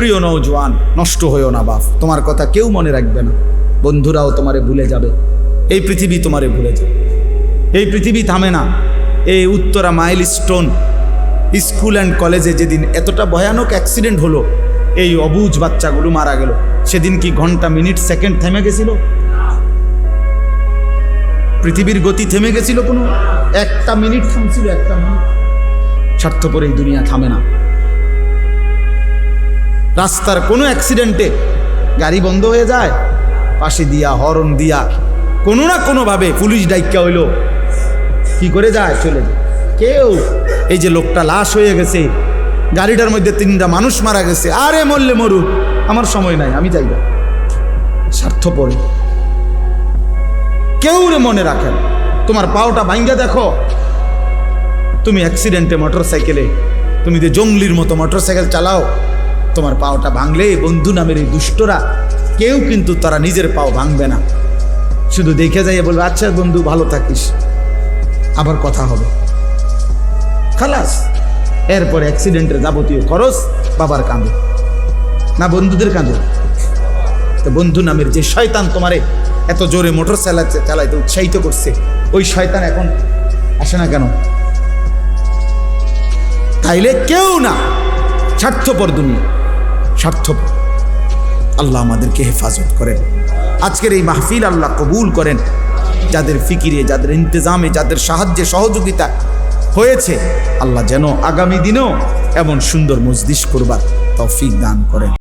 প্রিয় নৌজওয়ান নষ্ট হয়েও না বাপ, তোমার কথা কেউ মনে রাখবে না। বন্ধুরাও তোমারে ভুলে যাবে, এই পৃথিবী তোমারে ভুলে যাবে। এই পৃথিবী থামে না, এই Uttara milestone school and কলেজে যেদিন এতটা ভয়ানক অ্যাক্সিডেন্ট হলো, এই অবুজ বাচ্চাগুলো মারা গেল। সেদিন কি ঘণ্টা, মিনিট, সেকেন্ড থেমে গেছিল? পৃথিবীর গতি থেমে গেছিল কোনো? একটা মিনিট থামছিল, একটা মিনিট। স্বার্থপর এই দুনিয়া থামে না। রাস্তার কোনো অ্যাক্সিডেন্টে গাড়ি বন্ধ হয়ে যায়, পাশে দিয়া হরন দিয়া কোনো না কোনোভাবে পুলিশ ডাইকা হইল। কি করে যায় চলে কেউ এই যে লোকটা লাশ হয়ে গেছে, গাড়িটার মধ্যে তিনটা মানুষ মারা গেছে, আরে মরলে মরু আমার সময় নাই, আমি যাই না। স্বার্থপর। কেউ রে মনে রাখেন তোমার পাওটা ভাঙ্গা দেখো। তুমি অ্যাক্সিডেন্টে মোটর সাইকেলে তুমি যে জঙ্গলির মতো মোটর সাইকেল চালাও তোমার পাওটা ভাঙলে বন্ধু নামের এই দুষ্টরা কেউ কিন্তু তারা নিজের পাও ভাঙবে না। শুধু দেখে যাইয়ে বলবে আচ্ছা বন্ধু, ভালো থাকিস। আবার কথা হবে। খালাস, এরপর অ্যাক্সিডেন্টের যাবতীয় খরচ বাবার কাঁদে না, বন্ধুদের কাঁদে তো বন্ধু নামের যে শয়তান তোমারে এত জোরে মোটর চালাতে, চালাইতে উৎসাহিত করছে, ওই শয়তান এখন আসে না কেন? তাইলে কেউ না, স্বার্থপর দুনিয়া। স্বার্থপর। আল্লাহ আমাদেরকে হেফাজত করেন। আজকের এই মাহফিল আল্লাহ কবুল করেন। যাদের ফিকিরে, যাদের ইন্তজামে, যাদের সাহায্যে সহযোগিতা হয়েছে, আল্লাহ যেন আগামী দিনেও এমন সুন্দর মজদিস করবার তৌফিক দান করেন।